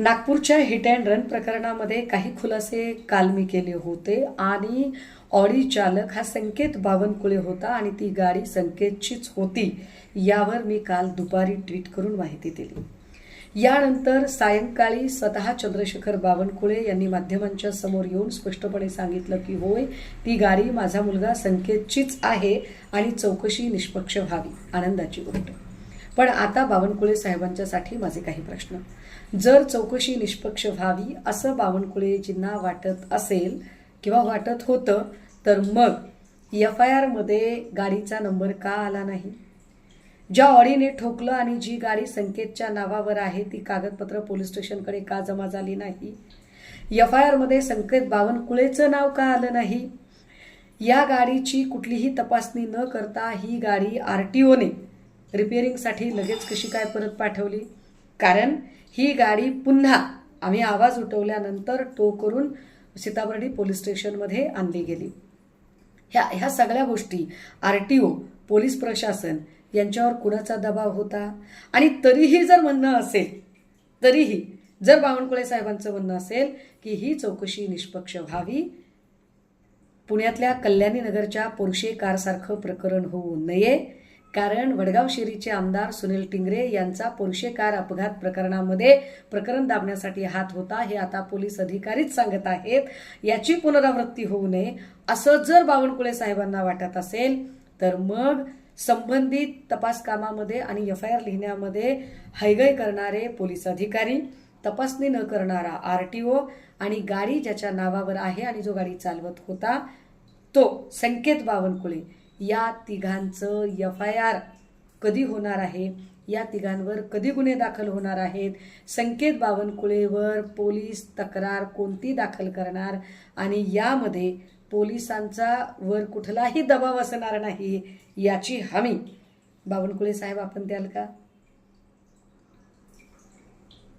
नागपूरच्या hit and run प्रकरणामध्ये काही खुलासे काल मी केले होते आणि ऑडी चालक हा संकेत बावनकुळे होता आणि ती गाडी संकेतचीच होती यावर मी काल दुपारी ट्विट करून माहिती दिली. यानंतर सायंकाळी स्वतः चंद्रशेखर बावनकुळे यांनी माध्यमांच्या समोर येऊन स्पष्टपणे सांगितलं की होय ती गाडी माझा मुलगा संकेतचीच आहे आणि चौकशी निष्पक्ष व्हावी. आनंदाची गोष्ट. पण आता बावनकुळे साहेबांच्यासाठी माझे काही प्रश्न. जर चौकशी निष्पक्ष व्हावी असं बावनकुळेजींना वाटत असेल किंवा वाटत होतं तर मग एफ आय आरमध्ये गाडीचा नंबर का आला नाही? ज्या ऑडीने ठोकलं आणि जी गाडी संकेतच्या नावावर आहे ती कागदपत्र पोलीस स्टेशनकडे का जमा झाली नाही? एफ आय आरमध्ये संकेत बावनकुळेचं नाव का आलं नाही? या गाडीची कुठलीही तपासणी न करता ही गाडी आर टी ओने रिपेअरिंगसाठी लगेच कशी काय परत पाठवली? कारण ही गाडी पुन्हा आम्ही आवाज उठवल्यानंतर टो करून सीताबर्डी पोलीस स्टेशनमध्ये आणली गेली. ह्या ह्या सगळ्या गोष्टी आर टी ओ पोलीस प्रशासन यांच्यावर कुणाचा दबाव होता? आणि तरीही जर म्हणणं असेल तरीही जर बावनकुळे साहेबांचं म्हणणं असेल की ही चौकशी निष्पक्ष व्हावी पुण्यातल्या कल्याणीनगरच्या पोर्शे कारसारखं प्रकरण होऊ नये कारण वडगाव शिरीचे आमदार सुनील टिंगरे यांचा पोर्शे कार अपघात प्रकरणामध्ये प्रकरण दाबण्यासाठी हात होता हे आता पोलीस अधिकारीच सांगत आहेत. याची पुनरावृत्ती होऊ नये असं जर बावनकुळे साहेबांना वाटत असेल तर मग संबंधित तपास कामामध्ये आणि एफ आय आर लिहिण्यामध्ये हैगय करणारे पोलीस अधिकारी तपासणी न करणारा आर टी ओ आणि गाडी ज्याच्या नावावर आहे आणि जो गाडी चालवत होता तो संकेत बावनकुळे. या तिघांचं एफ आय आर कधी होणार आहे? या तिघांवर कधी गुन्हे दाखल होणार आहेत? संकेत बावनकुळेवर पोलीस तक्रार कोणती दाखल करणार? आणि यामध्ये पोलिसांचा वर कुठलाही दबाव असणार नाही याची हमी. बावनकुळे साहेब आपण द्याल का?